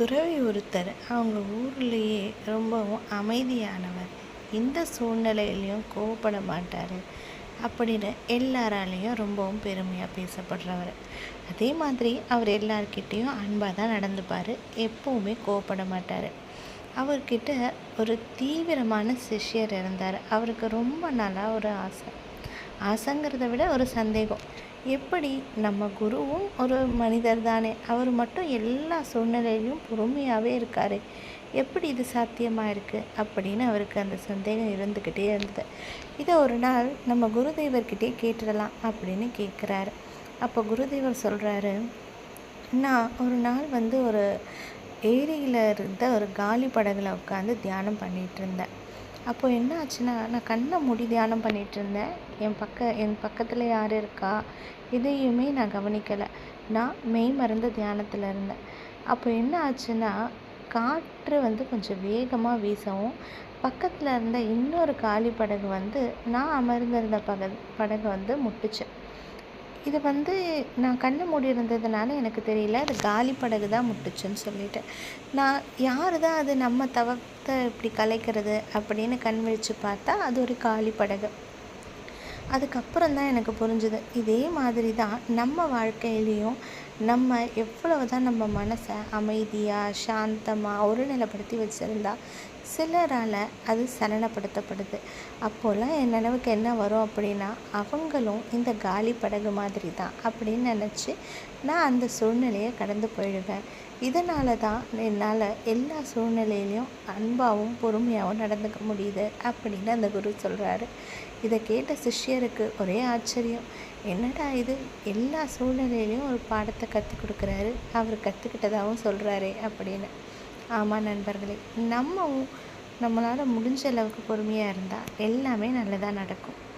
துறவி ஒருத்தர் அவங்க ஊர்லேயே ரொம்பவும் அமைதியானவர். எந்த சூழ்நிலையிலையும் கோவப்பட மாட்டார். அப்படின்னு எல்லாராலேயும் ரொம்பவும் பெருமையாக பேசப்படுறவர். அதே மாதிரி அவர் எல்லார்கிட்டேயும் அன்பாக தான் நடந்துப்பார். எப்போவுமே கோவப்பட மாட்டார். அவர்கிட்ட ஒரு தீவிரமான சிஷ்யர் இருந்தார். அவருக்கு ரொம்ப நாளாக ஒரு ஆசை. ஆசைங்கிறத விட ஒரு சந்தேகம். எப்படி நம்ம குருவும் ஒரு மனிதர் தானே. அவர் மட்டும் எல்லா சூழ்நிலையிலும் பொறுமையாகவே இருக்கார். எப்படி இது சாத்தியமாக இருக்குது அப்படின்னு அவருக்கு அந்த சந்தேகம் இருந்துக்கிட்டே இருந்தது. இதை ஒரு நாள் நம்ம குருதேவர்கிட்டே கேட்டுடலாம் அப்படின்னு கேட்குறாரு. அப்போ குருதேவர் சொல்கிறாரு நான் ஒரு நாள் வந்து ஒரு ஏரியில் இருந்த ஒரு காலி படகுல உட்காந்து தியானம் பண்ணிகிட்டு இருந்தேன். அப்போது என்ன ஆச்சுன்னா நான் கண்ணை மூடி தியானம் பண்ணிகிட்டு இருந்தேன். என் பக்க என் பக்கத்தில் யார் இருக்கா? இதையுமே நான் கவனிக்கலை. நான் மெய் மறந்த தியானத்தில் இருந்தேன். அப்போ என்ன ஆச்சுன்னா காற்று வந்து கொஞ்சம் வேகமாக வீசவும் பக்கத்தில் இருந்த இன்னொரு காலி படகு வந்து நான் அமர்ந்திருந்த பக படகு வந்து முட்டுச்சு. இது வந்து நான் கண்ணை மூடி இருந்ததுனால எனக்கு தெரியல. அது காலி படகு தான் முட்டுச்சுன்னு சொல்லிட்டு நான் யார் தான் அது நம்ம தவத்தை இப்படி கலைக்கிறது அப்படின்னு கண் விழித்து பார்த்தா அது ஒரு காலி படகு. அதுக்கப்புறம் தான் எனக்கு புரிஞ்சுது. இதே மாதிரி தான் நம்ம வாழ்க்கையிலையும் நம்ம எவ்வளவு தான் நம்ம மனசை அமைதியாக சாந்தமாக ஒருநிலைப்படுத்தி வச்சுருந்தா சிலரால் அது சலனப்படுத்தப்படுது. அப்போல்லாம் என் நினைவுக்கு என்ன வரும் அப்படின்னா அவங்களும் இந்த காலி படகு மாதிரி தான் அப்படின்னு நினச்சி நான் அந்த சூழ்நிலையை கடந்து போயிடுவேன். இதனால தான் என்னால் எல்லா சூழ்நிலையிலையும் அன்பாகவும் பொறுமையாகவும் நடந்துக்க முடியுது அப்படின்னு அந்த குரு சொல்கிறாரு இதை கேட்ட சிஷ்யருக்கு ஒரே ஆச்சரியம். என்னடா இது? எல்லா சூழ்நிலையிலையும் ஒரு பாடத்தை கற்றுக் கொடுக்குறாரு. அவர் கற்றுக்கிட்டதாகவும் சொல்கிறாரே அப்படின்னு. ஆமாம் நண்பர்களே நம்மவும் நம்மளால் முடிஞ்ச அளவுக்கு பொறுமையாக இருந்தால் எல்லாமே நல்லதாக நடக்கும்.